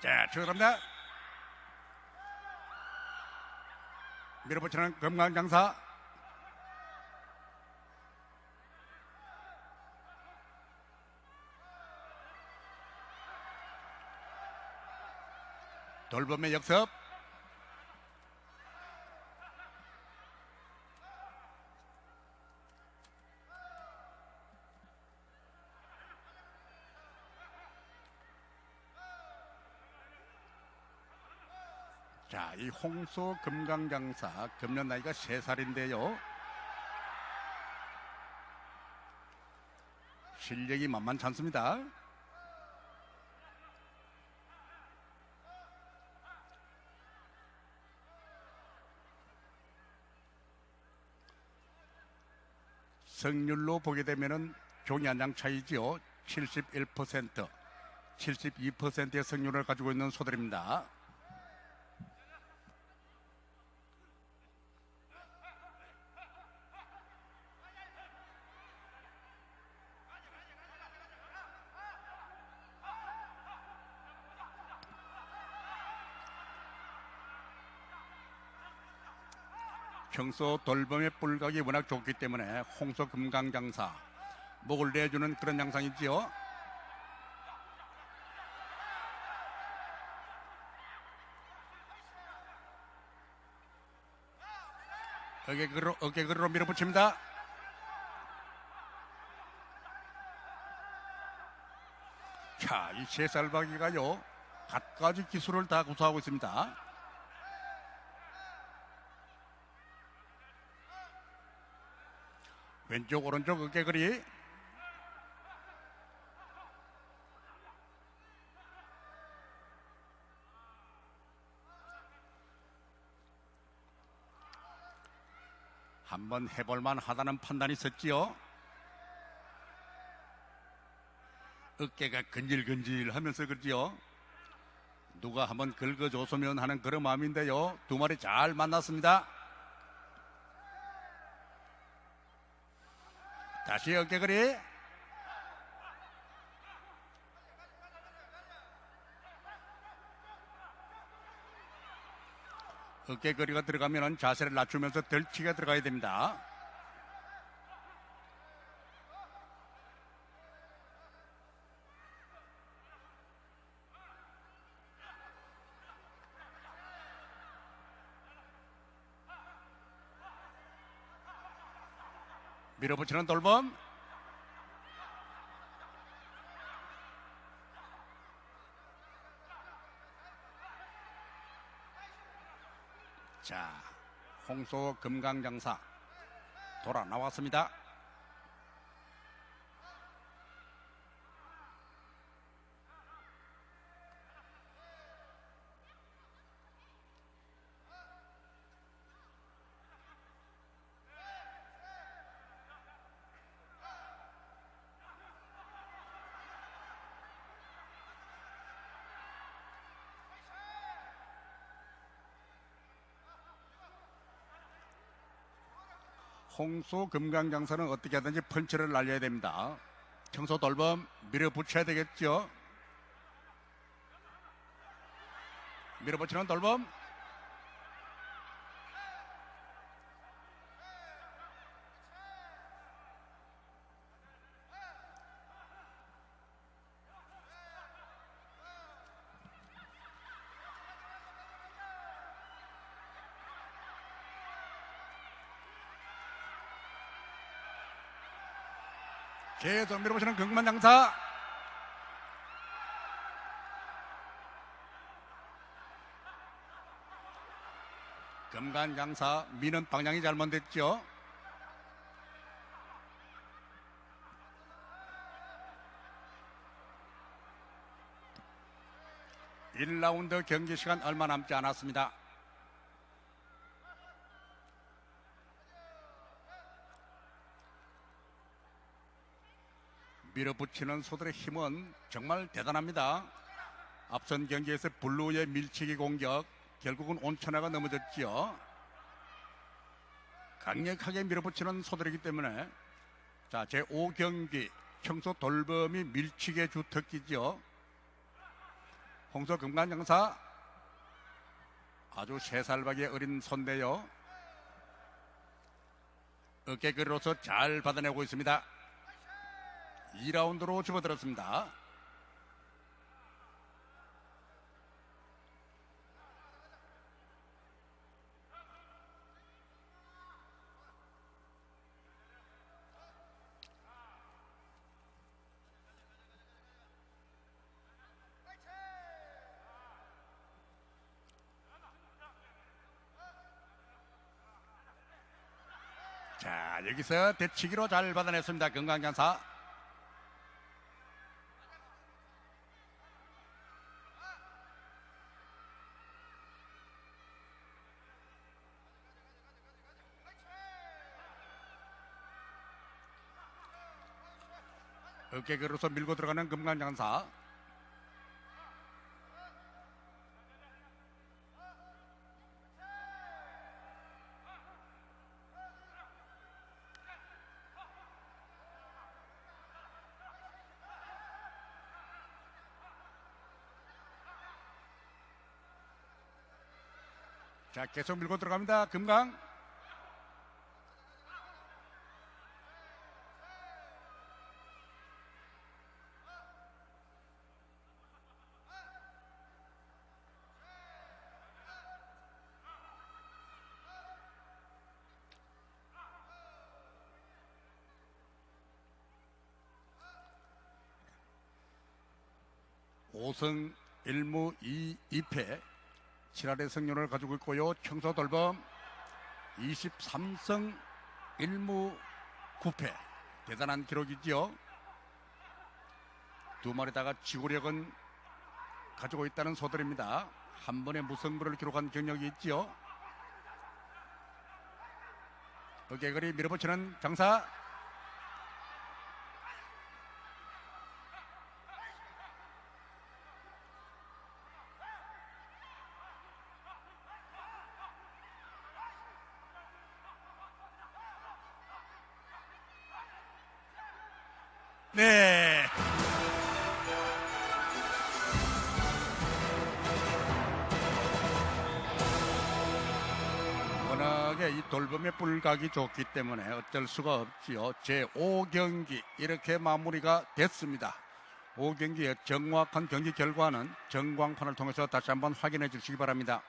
자, 출발합니다. 밀어붙이는 금강장사. 돌범의 역습. 자, 이 홍소 금강장사 금년 나이가 세살인데요 실력이 만만치 않습니다. 승률로 보게 되면은 종이 한 장 차이지요. 71%, 72%의 승률을 가지고 있는 소들입니다. 평소 돌범의 뿔각이 워낙 좋기 때문에 홍소 금강장사 목을 내주는 그런 양상이지요. 어깨그로 어깨그로 밀어붙입니다. 자, 이 세살박이가요 갖가지 기술을 다 구사하고 있습니다. 왼쪽 오른쪽 어깨거리. 한번 해볼만 하다는 판단이 있었지요. 어깨가 근질근질 하면서 그러지요. 누가 한번 긁어줬으면 하는 그런 마음인데요. 두 마리 잘 만났습니다 다시 어깨거리. 어깨거리가 들어가면 자세를 낮추면서 덜치가 들어가야 됩니다. 밀어붙이는 돌범. 자, 홍소 금강장사 돌아 나왔습니다. 홍소 금강장사는 어떻게 하든지 펀치를 날려야 됩니다. 청소 돌범 밀어붙여야 되겠죠. 밀어붙이는 돌범. 계속 밀어보시는 금강장사. 금강장사 미는 방향이 잘못됐죠. 일라운드 경기 시간 얼마 남지 않았습니다. 밀어붙이는 소들의 힘은 정말 대단합니다. 앞선 경기에서 블루의 밀치기 공격 결국은 온천하가 넘어졌지요. 강력하게 밀어붙이는 소들이기 때문에 자 제 5경기 5 경기, 평소 돌범이 밀치기의 주특기죠. 1라운드 경기 시간 얼마 남지 않았습니다. 밀어붙이는 소들의 힘은 정말 대단합니다. 앞선 경기에서 블루의 밀치기 공격 결국은 온천하가 넘어졌지요. 강력하게 밀어붙이는 소들이기 때문에 자, 제 5경기 평소 돌범이 밀치기의 주특기죠. 홍서 금관장사 아주 세살박이 어린 손대요. 어깨거리로서 잘 받아내고 있습니다. 2라운드로 집어들었습니다. 자, 여기서 대치기로 잘 받아냈습니다. 건강장사. 어깨그로서 밀고 들어가는 금강장사. 자, 계속 밀고 들어갑니다. 금강. 오승 1무 2, 2패 7할의 승률을 가지고 있고요. 청소 돌범 23승 1무 9패 대단한 기록이지요. 두 마리다가 지구력은 가지고 있다는 소들입니다. 한 번에 무승부를 기록한 경력이 있지요. 어깨거리 밀어붙이는 장사 네. 워낙에 이 돌범의 뿔각이 좋기 때문에 어쩔 수가 없지요. 제 5경기 이렇게 마무리가 됐습니다. 5경기의 정확한 경기 결과는 정광판을 통해서 다시 한번 확인해 주시기 바랍니다.